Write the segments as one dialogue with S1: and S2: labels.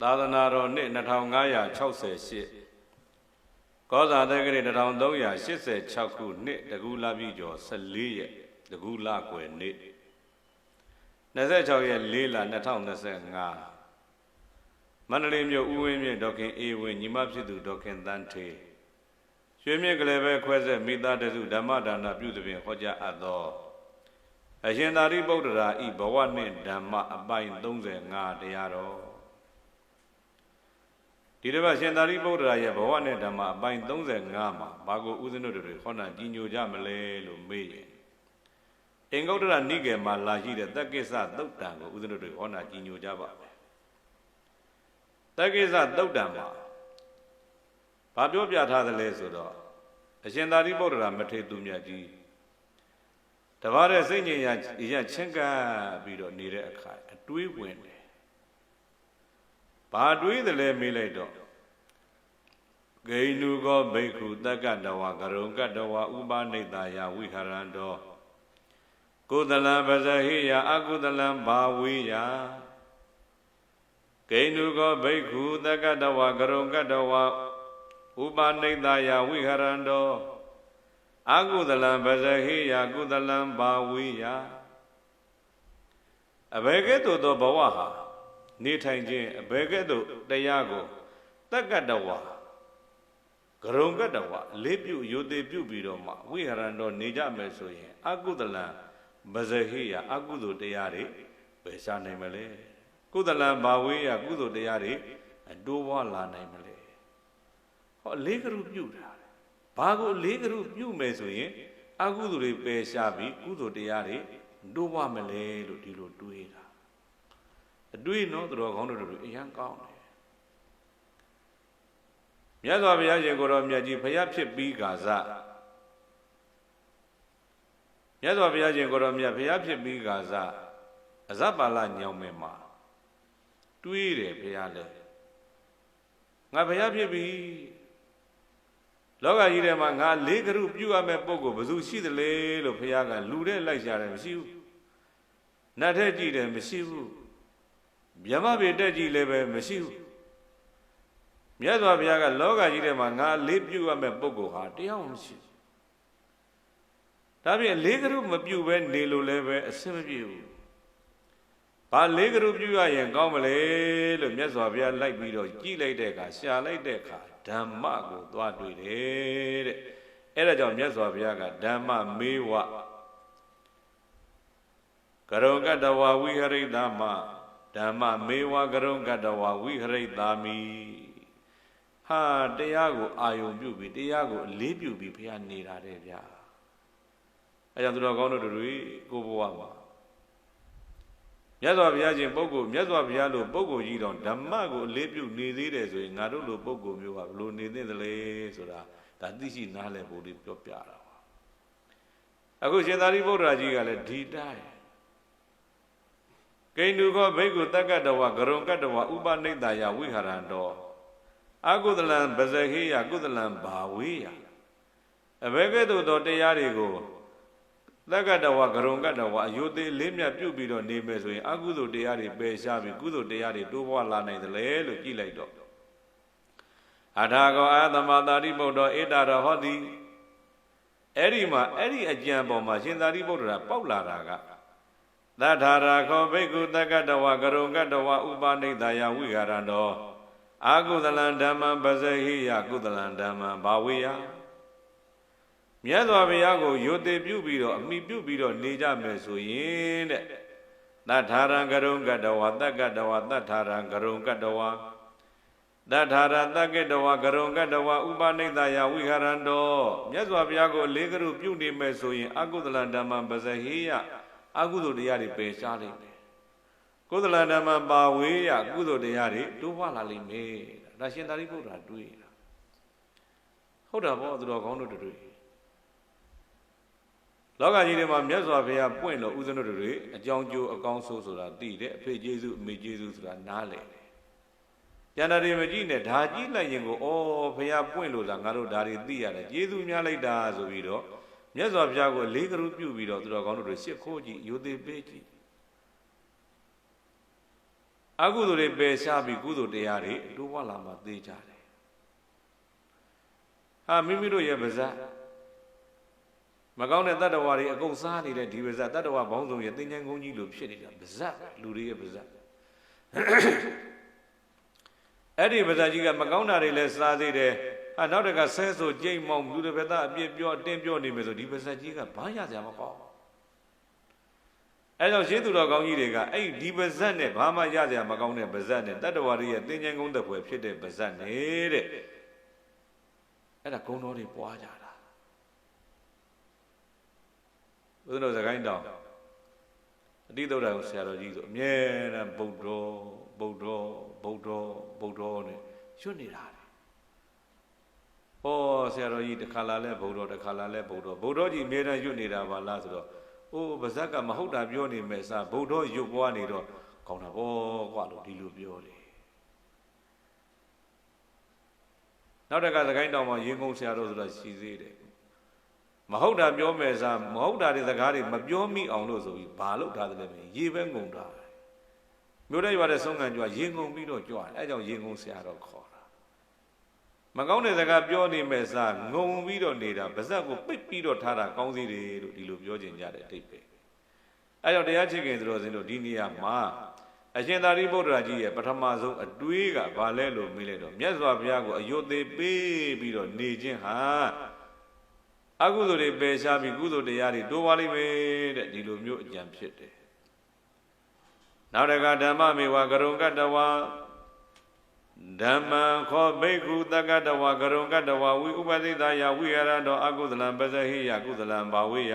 S1: သာသနာတော်နှစ်2568ကောဇာတက္ကရီ1386ခုနှစ်တကူလာပြီကျော်14ရက်တကူလာကွယ်နေ့26ရက်4လ2025မန္တလေးမြို့ဦးဝင်းမြင့်ဒေါခင်အေးဝင်းညီမဖြစ်သူဒေါခင်တန်းထေရွှေမြင့်ကလေးပဲခွဲဆက်မိသားတစုဓမ္မဒါနပြုသဖြင့်ဟောကြားအပ်သောအရှင်သာရိပုတ္တရာဤဘဝနှင့်ဓမ္မအပိုင်း35တရားတော် ဒီတစ်ပတ်ရှင်သာရိပုတ္တရာရဲ့ဘဝနဲ့ဓမ္မအပိုင်း35မှာဘာကိုဥစဉ်တို့တွေခေါဏကြီးညိုကြမလဲလို့မေးရင်အင်္ဂုတ္တရနိကေမှာလာရှိတဲ့တက္ကိစ္စသုတ်တံကိုဥစဉ်တို့တွေခေါဏကြီးညိုကြပါမယ်တက္ကိစ္စသုတ်တံမှာဘာပြောပြထားသလဲဆိုတော့အရှင်သာရိပုတ္တရာမထေရသူမြတ်ကြီးတပါးတဲ့စိတ်ငြိမ်ရရချင်းကပ်ပြီးတော့နေတဲ့အခါအတွေးဝင်တယ် ဘာတွေးတယ်လဲမေးလိုက်တော့ဂိဏုကောဘိက္ခုတက္ကတဝကရုံကတဝဥပနိတယဝိဟရံတောကုသလံပဇဟိယအကုသလံဘာဝိယဂိဏုကောဘိက္ခုတက္ကတဝကရုံကတဝဥပနိတယဝိဟရံတောအကုသလံပဇဟိယကုသလံဘာဝိယအဘယ်ကဲ့သို့သောဘဝဟာ နေထိုင်ခြင်းအဘယ်ကဲ့သို့တရားကိုတက္ကတဝဂရုံကတဝလေးပြုယုသေးပြုပြီးတော့မှဝိဟရံတော်နေကြမယ်ဆိုရင်အကုသလံပဇဟိယအကုသိုလ်တရားတွေပယ်ရှားနိုင်မလဲကုသလံဘာဝိယကုသိုလ်တရားတွေအတိုးဝလာနိုင်မလဲဟောလေးကရုပြုတာဘာကိုလေးကရုပြုမယ်ဆိုရင်အကုသိုလ်တွေပယ်ရှားပြီးကုသိုလ်တရားတွေတိုးဝမလဲလို့ဒီလိုတွေးတာ အတွေးနော်တော်ကောင်းတို့တို့အရန်ကောင်းတယ်မြတ်စွာဘုရားရှင်ကိုတော်မြတ်ကြီးဖျားဖြစ်ပြီးကာစမြတ်စွာဘုရားရှင်ကိုတော်မြတ်ဖျားဖြစ်ပြီးကာစအဇပါလညောင်မင်းမှာတွေးတယ်ဘုရားလဲငါဘုရားဖြစ်ပြီလောကကြီးထဲမှာငါလေးကရုပြုရမယ့်ပုံကိုဘယ်သူရှိသလဲလို့ဘုရားကလူတဲ့လိုက်ရှာတယ်မရှိဘူးနတ်ထဲကြည့်တယ်မရှိဘူး မြမပေတက်ကြည့်လည်းပဲမရှိဘူးမြတ်စွာဘုရားကလောကကြီးထဲမှာငါလေးပြုရမယ့်ပုံကိုဟာတရားမရှိဘူးဒါပြင်လေးကရုမပြုဘဲနေလို့လည်းပဲအဆင်မပြေဘူးဘာလေးကရုပြုရရင်ကောင်းမလဲလို့မြတ်စွာဘုရားလိုက်ပြီးတော့ကြည်လိုက်တဲ့အခါရှာလိုက်တဲ့အခါဓမ္မကိုသွားတွေ့တယ်တဲ့အဲ့ဒါကြောင့်မြတ်စွာဘုရားကဓမ္မမေဝကရုံကတဝဝိဟရိတမ ဓမ္မမေဝကရုံကတဝဝိဟရိတာမိဟာတရားကိုအာယုံပြုပြီးတရားကိုအလေးပြုပြီးဘုရားနေတာတဲ့ဗျာအဲကြောင့်သူတော်ကောင်းတို့တွေကိုဘဝမှာမြတ်စွာဘုရားရှင်ပုဂ္ဂိုလ်မြတ်စွာဘုရားလိုပုဂ္ဂိုလ်ကြီးတော်ဓမ္မကိုအလေးပြုနေသေးတယ်ဆိုရင်ငါတို့လိုပုဂ္ဂိုလ်မျိုးကဘလို့နေသင့်သလဲဆိုတာဒါသိရှိနားလည်ဖို့လေးပြောပြတာပါအခုရှင်သာရိပုတ္တရာကြီးကလည်းဒီတိုင်း ကိန္ဒုခောဘိက္ခုတက္ကတဝဂရုံကတဝဥပနိတယဝိဟရံတော်အကုသလံပဇခေယကုသလံဘာဝေယအဘယ်ကဲ့သို့သောတရားတွေကိုသက္ကတဝဂရုံကတဝအယုသေးလေးမြတ်ပြုတ်ပြီးတော့နေမယ်ဆိုရင်အကုသိုလ်တရားတွေပယ်ရှားပြီးကုသိုလ်တရားတွေတိုးပွားလာနိုင်တယ်လေလို့ကြည့်လိုက်တော့အထာကောအာသမတာရိပုတ္တောဧတာရဟောတိအဲ့ဒီမှာအဲ့ဒီအကြံပေါ်မှာရှင်သာရိပုတ္တရာပေါက်လာတာက သတ္ထာရာခောဘိက္ခုတက္ကတဝဂရုံကတဝဥပနိဒာယဝိဟာရံတော်အာကုသလံဓမ္မံပဇဟိယကုသလံဓမ္မံဘာဝေယမြတ်စွာဘုရားကိုယုတ်တိပြုပြီးတော့အမိပြုပြီးတော့နေကြမယ်ဆိုရင်တဲ့တထာရံကရုံကတဝတက္ကတဝတထာရံကရုံကတဝတထာရတက္ကတဝကရုံကတဝဥပနိဒယဝိဟရံတောမြတ်စွာဘုရားကိုလေးကရုပြုနေမယ်ဆိုရင်အကုသလဓမ္မပဇဟိယ အကုသိုလ်တရားတွေပယ်ရှားလိမ့်မယ်ကုသလဓမ္မပါဝေယကုသိုလ်တရားတွေတိုးပွားလာလိမ့်မယ်ဒါရှင်သာရိပုတ္တရာတွေးတာဟုတ်တာပေါ့သူတော်ကောင်းတို့တွေလောကကြီးထဲမှာမြတ်စွာဘုရားပွင့်လို့ဥစ္စနတို့တွေအကြောင်းကျိုးအကောင်းဆိုးဆိုတာသိတယ်အဖေကျေးဇူးအမေကျေးဇူးဆိုတာနားလည်တယ်။ကျန်တာတွေမကြည့်နဲ့ဒါကြည့်လိုက်ရင်ကိုဩဘုရားပွင့်လို့လားငါတို့ဒါတွေသိရတယ်ကျေးဇူးများလိုက်တာဆိုပြီးတော့ မြတ်စွာဘုရားကိုလေးကရုပြုပြီးတော့သူတော်ကောင်းတို့တွေရှစ်ခိုးကြည့်ယိုသေးပေးကြည့်အကုသိုလ်တွေပယ်ရှားပြီးကုသိုလ်တရားတွေတိုးပွားလာမှသိကြတယ်ဟာမိမိတို့ရဲ့ပါဇက်မကောင်းတဲ့တတ္တဝါတွေအကုန်စားနေတဲ့ဒီပါဇက်တတ္တဝါဘောင်းစုံရဲ့သင်္ချန်ကုန်းကြီးလိုဖြစ်နေတာပါဇက်လူတွေရဲ့ပါဇက်အဲ့ဒီပါဇက်ကြီးကမကောင်းတာတွေလည်းစားသေးတယ် ဟာနောက်တကဆဲဆိုကြိတ်မောင်လူတွေဘက်သားအပြစ်ပြောအတင်းပြောနေမယ်ဆိုဒီပါဇက်ကြီးကဘာရကြမှာပေါ့အဲကြောင့်ရှင်းသူတော်ကောင်းကြီးတွေကအဲ့ဒီပါဇက်နဲ့ဘာမှရကြမကောင်းတဲ့ပါဇက်နဲ့တတ္တဝါတွေရဲ့သင်္ချန်ကုန်းသက်ဖွယ်ဖြစ်တဲ့ပါဇက်နဲ့တဲ့အဲ့ဒါဂုံတော်တွေပွားကြတာဘုရားတော်စကိုင်းတောင်အတိတုဒ္ဒဆရာတော်ကြီးဆိုအမြဲတမ်းဗုဒ္ဓဗုဒ္ဓဗုဒ္ဓဗုဒ္ဓနဲ့ရွတ်နေတာလေ ဟောဆရာတော်ကြီးတစ်ခါလာလဲဗုဒ္ဓတစ်ခါလာလဲဗုဒ္ဓဗုဒ္ဓကြီးအမြဲတမ်းရွတ်နေတာပါလားဆိုတော့အိုးပါဇက်ကမဟုတ်တာပြောနေမယ်စားဗုဒ္ဓရွတ်ပွားနေတော့ကောင်းတာပေါ့ကွာလို့ဒီလိုပြောတယ်နောက်တကသခိုင်းတောင်မှာရင်ကုန်ဆရာတော်ဆိုတာရှိသေးတယ်မဟုတ်တာပြောမယ်စားမဟုတ်တာတွေစကားတွေမပြောမိအောင်လို့ဆိုပြီးဘာလို့ထားတယ်လဲမင်းရေပဲငုံတာမြို့တဲ့ရွာတဲ့ဆုံးခံကြွရင်ငုံပြီးတော့ကြွတယ်အဲကြောင့်ရင်ကုန်ဆရာတော်ခေါ်တာ မကောင်းတဲ့စကားပြောနေမယ်စားငုံပြီးတော့နေတာဗဇက်ကိုပိတ်ပြီးတော့ထားတာကောင်းစီတယ်လို့ဒီလိုပြောကျင်ကြတဲ့အတိတ်ပဲအဲကြောင့်တရားချစ်ခင်သတော်စင်တို့ဒီနေရာမှာအရှင်သာရိပုတ္တရာကြီးရဲ့ပထမဆုံးအတွေးကဘာလဲလို့မေးလိုက်တော့မြတ်စွာဘုရားကိုအယုတ်သေးပေးပြီးတော့နေခြင်းဟာအကုသိုလ်တွေပယ်ရှားပြီးကုသိုလ်တရားတွေတိုးပွားလိမ့်မယ်တဲ့ဒီလိုမျိုးအကြံဖြစ်တယ်နောက်တကဓမ္မမေဝကရုံကတဝါ ဓမ္မံခောဘိက္ခုတက္ကတဝါကရုံကတဝါဝိဥပသိတယဝိဟရတောအကုသလံပဇဟိယကုသလံဘာဝေယ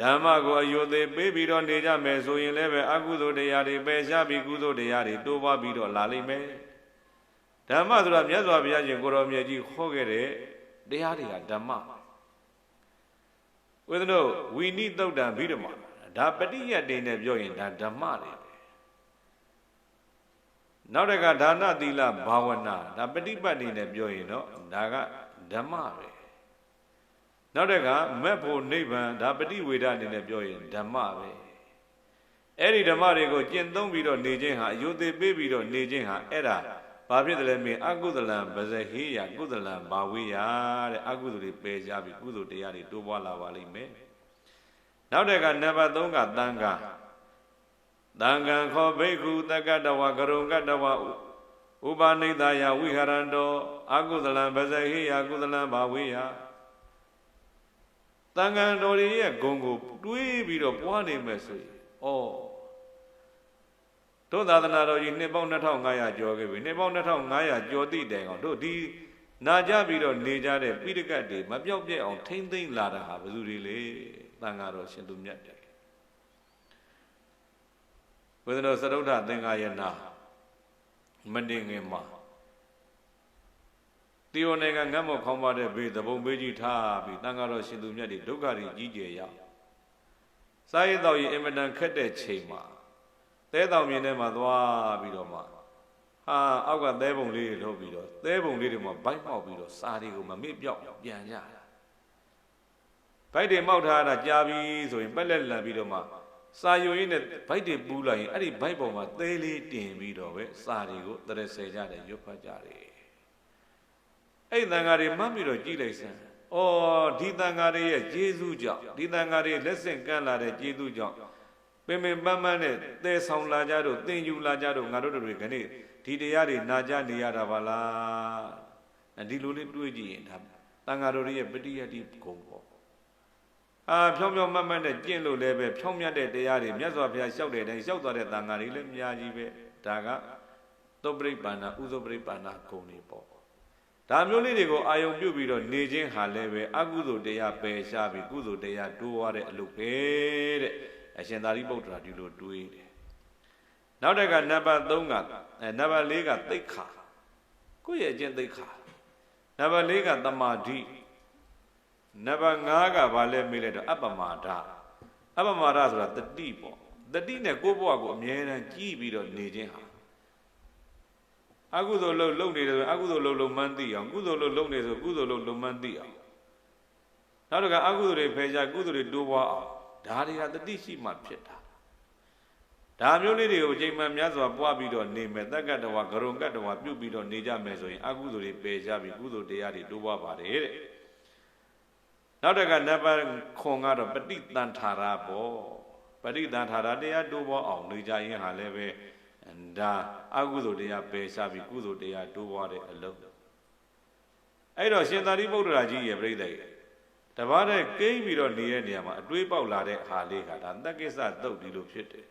S1: ဓမ္မကိုအယုသေးပေးပြီးတော့နေကြမယ်ဆိုရင်လည်းပဲအကုသိုလ်တရားတွေပယ်ရှားပြီးကုသိုလ်တရားတွေတိုးပွားပြီးတော့လာလိမ့်မယ်ဓမ္မဆိုတာမြတ်စွာဘုရားရှင်ကိုရောမြတ်ကြီးခေါ်ခဲ့တဲ့တရားတွေကဓမ္မဝိသတို့ဝီနိတုတ်တံဘိဓမ္မာဒါပฏิယတ်တိနဲ့ပြောရင်ဒါဓမ္မတွေ နောက်တကဒါနသီလဘာဝနာဒါပฏิပတ်နေနဲ့ပြောရင်တော့ဒါကဓမ္မပဲနောက်တကမက်ဖို့နိဗ္ဗာန်ဒါပฏิဝေဒအနေနဲ့ပြောရင်ဓမ္မပဲအဲ့ဒီဓမ္မတွေကိုကျင့်သုံးပြီးတော့နေခြင်းဟာအယုသေးပေးပြီးတော့နေခြင်းဟာအဲ့ဒါဘာဖြစ်တယ်လဲမင်းအကုသလံဗဇဟေယကုသလံဘာဝေယတဲ့အကုသိုလ်တွေပယ်ကြပြီးကုသိုလ်တရားတွေတိုးပွားလာပါလိမ့်မယ်နောက်တကနံပါတ်3ကတန်ခါ တံကံခောဘိက္ခုတက္ကတဝကရုံကတဝဥပနိဒယဝိဟရန္တောအကုသလံဗဇဟိယကုသလံဘာဝေယတန်ခံတော်ရဲ့ဂုံကိုတွေးပြီးတော့ပွားနေမယ်ဆိုရင်ဩတို့သာသနာတော်ကြီးနှစ်ပေါင်း2500ကျော်ခဲ့ပြီနှစ်ပေါင်း2500ကျော်သည့်တိုင်အောင်တို့ဒီနာကြပြီးတော့နေကြတဲ့ပိဋကတ်တွေမပြောက်ပြက်အောင်ထိမ့်သိမ့်လာတာဟာဘယ်သူတွေလဲတန်ဃာတော်ရှင်သူမြတ်တယ် ဘုရားတော်သရုဒ္ဓသင်္ဃာယနာမတင်ငင်မှာတီယိုနိုင်ငံငတ်မော့ခေါင်းပါတဲ့ဘေးသဘုံဘေးကြီးထားပြီးတန်ဃာတော်ရှင်သူမြတ်တွေဒုက္ခတွေကြီးကျယ်ရစာရေးတော်ကြီးအင်မတန်ခက်တဲ့ချိန်မှာသဲတောင်မြင်ထဲမှာသွားပြီးတော့မှဟာအောက်ကသဲပုံလေးတွေထုတ်ပြီးတော့သဲပုံလေးတွေမှာဘိုက်ပေါက်ပြီးတော့စာတွေကိုမမေ့ပြောက်ပြန်ကြတာဘိုက်တွေမောက်ထားတာကြာပြီဆိုရင်ပက်လက်လန်ပြီးတော့မှ စာယုံရင်းနဲ့ဘိုက်တွေပူးလိုက်ရင်အဲ့ဒီဘိုက်ပေါ်မှာသဲလေးတင်ပြီးတော့ပဲစာတွေကိုတရဆယ်ကြတယ်ရွတ်ဖတ်ကြတယ်အဲ့ဒီတန်ဃာတွေမှတ်ပြီးတော့ကြည်လိုက်စမ်း။အော်ဒီတန်ဃာတွေရဲ့ကျေးဇူးကြောင့်ဒီတန်ဃာတွေလက်ဆင့်ကမ်းလာတဲ့ကျေးဇူးကြောင့်ပင်ပင်ပန်းပန်းနဲ့သဲဆောင်လာကြတို့သင်ယူလာကြတို့ငါတို့တွေခဏဒီတရားတွေနာကြနေရတာပါလား။ဒီလိုလေးတွေးကြည့်ရင်ဒါတန်ဃာတို့ရဲ့ပฏิယတိဂုံပေါ့။ အာဖြောင်းဖြောင်းမတ်မတ်နဲ့ကျင့်လို့လည်းပဲဖြောင်းမြတ်တဲ့တရားတွေမြတ်စွာဘုရားလျှောက်တဲ့အတိုင်းလျှောက်သွားတဲ့တန်ဃာတွေလည်းအများကြီးပဲ။ဒါကသုပ္ပရိပန္နာဥသုပ္ပရိပန္နာဂုံတွေပေါ့ဒါမျိုးလေးတွေကိုအာယုံပြုတ်ပြီးတော့နေခြင်းဟာလည်းပဲအကုသိုလ်တရားပယ်ရှားပြီးကုသိုလ်တရားတိုးွားတဲ့အလုပ်ပဲတဲ့အရှင်သာရိပုတ္တရာဒီလိုတွေးတယ်နောက်တက်ကနံပါတ်3ကအဲနံပါတ်4ကသိက္ခာကိုယ့်ရဲ့အကျင့်သိက္ခာနံပါတ်4ကသမာဓိ နံပါတ်5ကဘာလဲမေးလိုက်တော့အပ္ပမာဒအပ္ပမာဒဆိုတာတတိပေါ့တတိနဲ့ကိုယ့်ဘဝကိုအမြဲတမ်းကြည်ပြီးတော့နေခြင်းဟာအကုသိုလ်လုပ်လုပ်နေတယ်ဆိုအကုသိုလ်လုပ်လုပ်မှန်းသိအောင်ကုသိုလ်လုပ်လုပ်နေဆိုကုသိုလ်လုပ်လုပ်မှန်းသိအောင်နောက်တစ်ခါအကုသိုလ်တွေဖယ်ရှားကုသိုလ်တွေတိုးပွားအောင်ဒါတွေကတတိရှိမှဖြစ်တာဒါမျိုးလေးတွေကိုချိန်မှန်များစွာပွားပြီးတော့နေမယ်တက္ကတဝါဂရုံကတဝါပြုတ်ပြီးတော့နေကြမယ်ဆိုရင်အကုသိုလ်တွေပယ်ကြပြီးကုသိုလ်တရားတွေတိုးပွားပါတယ်တဲ့ နောက်တစ်ခါနံပါတ်ခွန်ကတော့ပฏิတန်ထာရပေါ့ပฏิတန်ထာရတရားတိုးပွားအောင်နေကြရင်ဟာလည်းပဲဒါအကုသိုလ်တရားပယ်ရှားပြီးကုသိုလ်တရားတိုးပွားတဲ့အလုပ်အဲ့တော့ရှင်သာရိပုတ္တရာကြီးရဲ့ပြိဿရဲ့တပားတဲ့ကိန်းပြီးတော့နေတဲ့နေရာမှာအတွေးပေါက်လာတဲ့ဟာလေးကဒါတက္ကိစ္စသုတ်ဒီလိုဖြစ်တယ်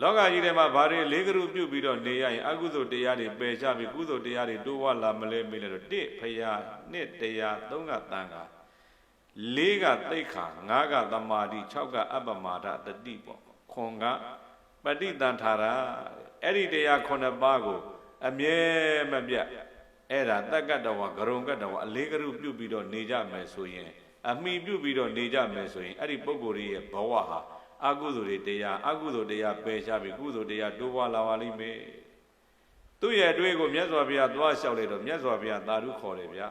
S1: လောကကြီးထဲမှာဘာတွေလေးကရုပြုတ်ပြီးတော့နေရရင်အကုသိုလ်တရားတွေပယ်ချပြီးကုသိုလ်တရားတွေတိုးဝလာမလဲမေးလဲတော့တစ်ဖရာနှစ်တရားသုံးကတန်ခါလေးကသိက္ခာငါးကသမာဓိ၆ကအပ္ပမာဒတတိပေါ့ခွန်ကပฏิတန်ထာရအဲ့ဒီတရားခုနှစ်ပါးကို အမြဲမပြတ်အဲ့ဒါတက္ကတဝဂရုံကတဝအလေးကရုပြုတ်ပြီးတော့နေကြမယ်ဆိုရင် အမိပြုတ်ပြီးတော့နေကြမယ်ဆိုရင်အဲ့ဒီပုဂ္ဂိုလ်ရဲ့ဘဝဟာ အကုသိုလ်တွေတရားအကုသိုလ်တရားပယ်ရှားပြီးကုသိုလ်တရားတိုးပွားလာပါလိမ့်မယ်သူ့ရဲ့အတွေ့ကိုမြတ်စွာဘုရားသွားလျှောက်လိုက်တော့မြတ်စွာဘုရားသာဓုခေါ်တယ်ဗျာ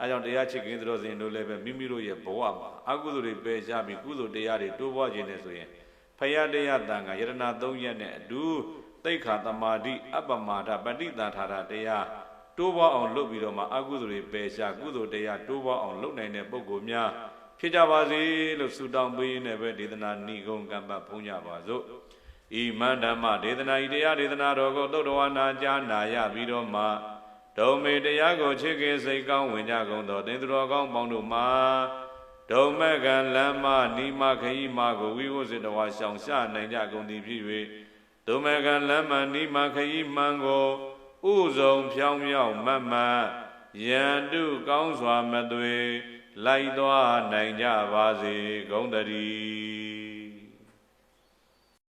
S1: အဲကြောင့်တရားချစ်ခင်သတော်စင်တို့လည်းပဲမိမိတို့ရဲ့ဘဝမှာအကုသိုလ်တွေပယ်ရှားပြီးကုသိုလ်တရားတွေတိုးပွားခြင်းနဲ့ဆိုရင်ဖယားတရားတန်ခါယရဏသုံးရက်နဲ့အတူတိတ်ခါတမာတိအပ္ပမာဒပဋိသန္ထာရတရားတိုးပွားအောင်လုပ်ပြီးတော့မှအကုသိုလ်တွေပယ်ရှားကုသိုလ်တရားတိုးပွားအောင်လုပ်နိုင်တဲ့ပုဂ္ဂိုလ်များ ဖြစ်ကြပါစေလို့ဆုတောင်းပေးရင်းနဲ့ပဲဒေသနာဏိဂုံကမ္ပတ်ဖုံးကြပါစို့ဤမန္တမဒေသနာဤတရားဒေသနာတော်ကိုသုတ်တော်နာကြားနာရပြီးတော့မှဒုံမေတရားကိုချစ်ခင်စိတ်ကောင်းဝင်ကြကုန်သောသင်္သူတော်ကောင်းပေါင်းတို့မှာဒုံမကံလမ်းမနိမခရီမကိုဝိဝုစေတဝါရှောင်ရှာနိုင်ကြကုန်သည်ဖြစ်၍ဒုံမကံလမ်းမနိမခရီမှန်ကိုဥဆုံးဖြောင်းမြောက်မတ်မတ်ယန္တုကောင်းစွာမသွေ လိုက်သွားနိုင်ကြပါစေဂုံတည်း